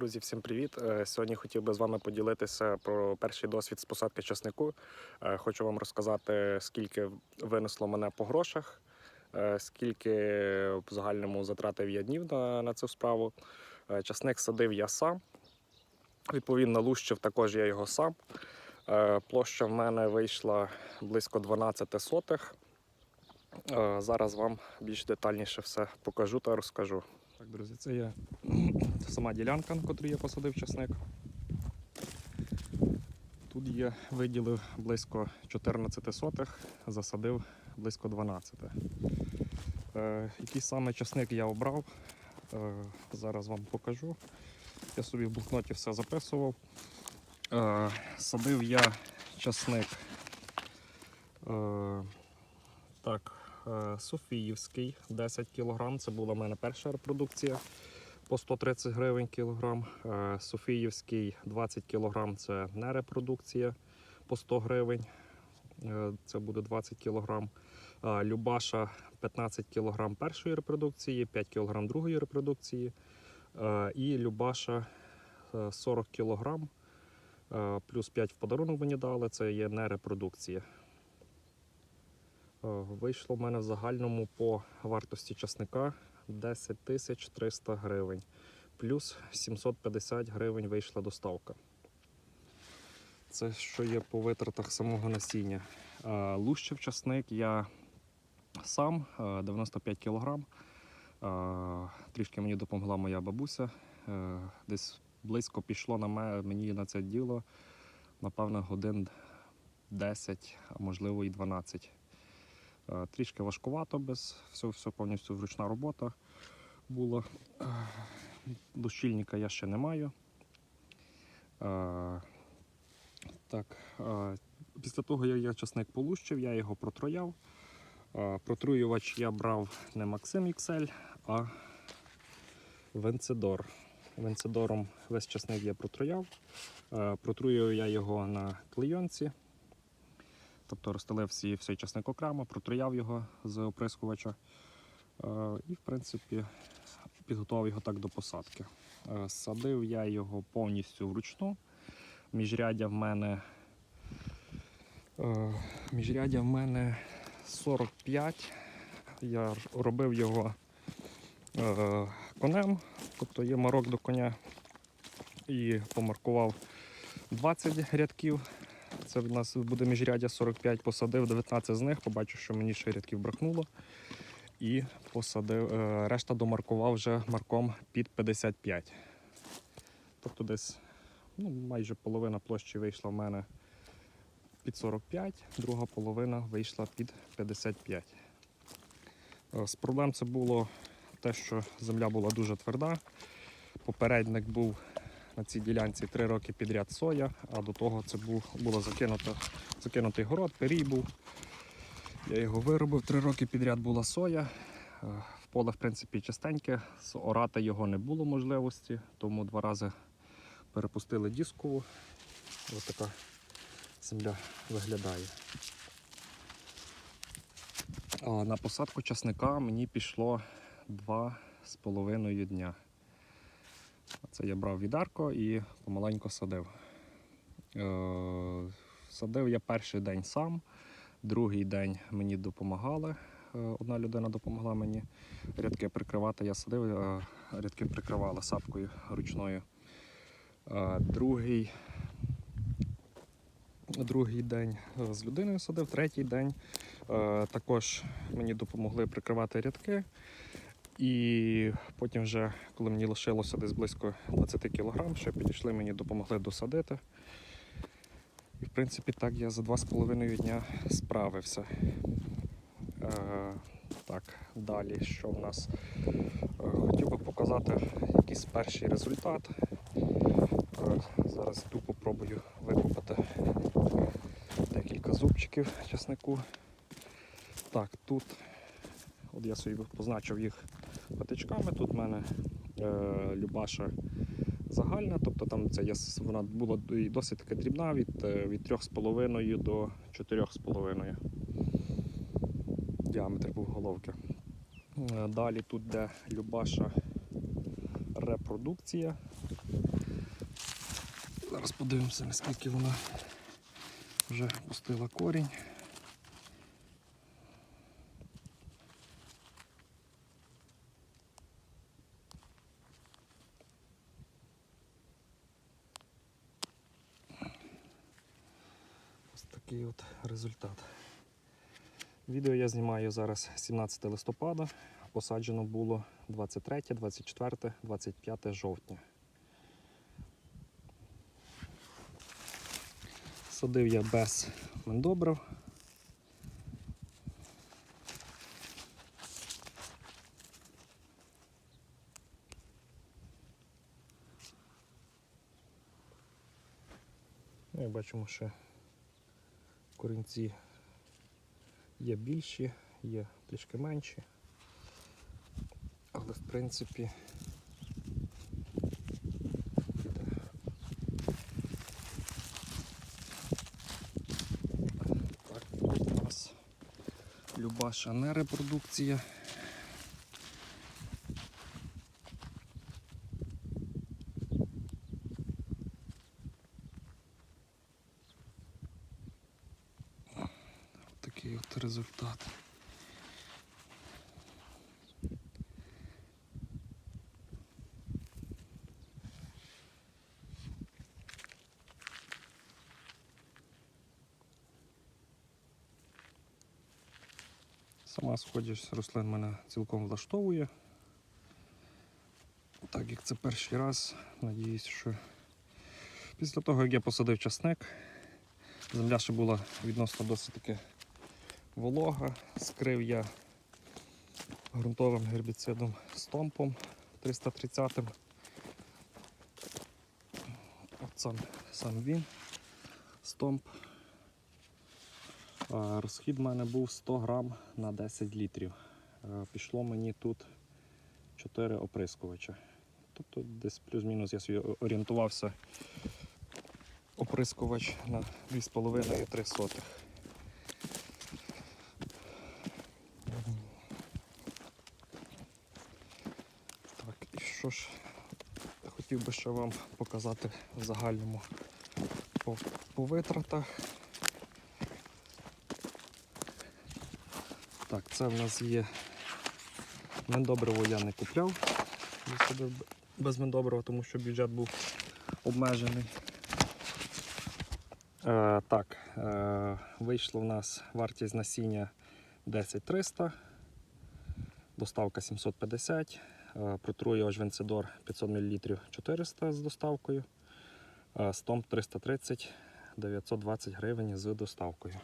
Друзі, всім привіт! Е, Сьогодні хотів би з вами поділитися про перший досвід з посадки часнику. Е, Хочу вам розказати, скільки винесло мене по грошах, е, скільки в загальному затратив я днів на, на цю справу. Часник садив я сам. Відповідно, лущив також я його сам. Площа в мене вийшла близько 12 сотих. Зараз вам більш детальніше все покажу та розкажу. Так, друзі, це є сама ділянка, на котрій я посадив часник. Тут є виділив близько 14 сотих, засадив близько 12. Е, який саме часник я обрав, е, зараз вам покажу. Я собі в блокноті все записував. Е, садив я часник. Е, так, Софіївський 10 кг. Це була в мене перша репродукція по 130 гривень кілограм. Е, Софіївський 20 кг це не репродукція по 100 гривень. Е, Це буде 20 кг. Е, Любаша 15 кг першої репродукції, 5 кг другої репродукції. Е, І Любаша е, 40 кг. е, Плюс 5 в подарунок мені дали, це є не репродукція. Е, Вийшло в мене в загальному по вартості часника 10 тисяч 300 гривень. Плюс 750 гривень вийшла доставка. Це що є по витратах самого насіння. Е, Лущив часник я сам е, 95 кг. Трішки мені допомогла моя бабуся. Е, Десь близько пішло на мені на це діло, напевно, годин 10, а можливо і 12. Е, Трішки важкувато без все, все повністю вручна робота була. Е, Дощільника я ще не маю. Е, Так, після того, як я часник полущив, я його протрояв. Протруювач я брав не Maxim XL, а Венцидор. Венцидором весь часник я протрояв. Протруював я його на клейонці. Тобто розстелив всі, всій часник окремо, протруяв його з оприскувача е, і, в принципі, підготував його так до посадки. Е, Садив я його повністю вручну. Міжрядя в мене, е, міжрядя в мене 45. Я робив його е, конем, тобто є марок до коня. І помаркував 20 рядків. Це в нас буде міжрядя 45, посадив 19 з них, побачив, що мені ще рядків бракнуло. І посадив, е, решта домаркував вже марком під 55. Тобто десь ну, майже половина площі вийшла в мене під 45, друга половина вийшла під 55. Е, З проблем це було те, що земля була дуже тверда. Попередник був на цій ділянці 3 роки підряд соя, а до того це був, було закинуто, закинутий город, перій був. Я його виробив, 3 роки підряд була соя. Е, В поле, в принципі, чистеньке, з орати його не було можливості, тому два рази перепустили дискову. Ось така земля виглядає. На посадку часника мені пішло два з половиною дня. Це я брав відарко і помаленько садив. Е, Садив я перший день сам, другий день мені допомагали. Е, Одна людина допомогла мені рядки прикривати. Я садив, е, рядки прикривала сапкою ручною. Другий, другий день з людиною садив, третій день також мені допомогли прикривати рядки. І потім, вже, коли мені лишилося десь близько 20 кг, ще підійшли, мені допомогли досадити. І в принципі так я за 2,5 дня справився. Е, так, далі що в нас? Е, хотів би показати якийсь перший результат. Е, зараз йду попробую викопати декілька зубчиків часнику. Так, тут От я собі позначив їх патичками. Тут в мене е, Любаша загальна, тобто там це є, вона була досить така дрібна від, е, від 3,5 до 4,5 діаметр був головки. Е, Далі тут де Любаша репродукція. Зараз подивимося, наскільки вона вже пустила корінь. Ось такий от результат. Відео я знімаю зараз 17 листопада. Посаджено було 23, 24, 25 жовтня. Садив я без мендобрив. Ну, і бачимо, що корінці є більші, є трішки менші. Але в принципі. Так, тут у нас Любаша не репродукція. Такий от результат. Сама сходість рослин мене цілком влаштовує. Так як це перший раз, надіюсь, що після того, як я посадив часник, земля ще була відносно досить таки волога. Скрив я ґрунтовим гербіцидом стомпом 330. От сам, сам він, стомп. Розхід в мене був 100 грам на 10 літрів. Пішло мені тут 4 оприскувача. Тобто десь плюс-мінус я собі орієнтувався оприскувач на 2,5-3 сотих. Так, і що ж, хотів би ще вам показати в загальному по, по витратах. Так, це в нас є мендобриво я не купляв. Без мендобрива, тому що бюджет був обмежений. Е, так, е, вийшло в нас вартість насіння 10300, доставка 750, протруювач Венцидор 500 мл 400 з доставкою, стомп 330 920 гривень з доставкою.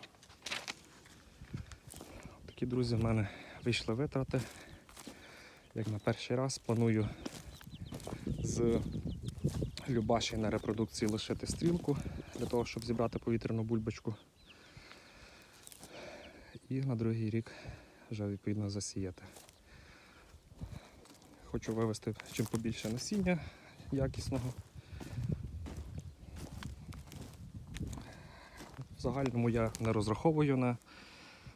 Такі, друзі, в мене вийшли витрати. Як на перший раз планую з Любаші на репродукції лишити стрілку для того, щоб зібрати повітряну бульбочку. І на другий рік вже відповідно засіяти. Хочу вивести чим побільше насіння якісного. В загальному я не розраховую на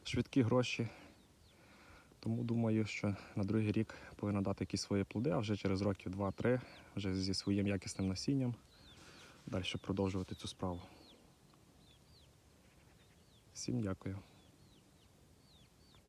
швидкі гроші. Тому думаю, що на другий рік повинна дати якісь свої плоди, а вже через років 2-3, вже зі своїм якісним насінням, далі продовжувати цю справу. Всім дякую.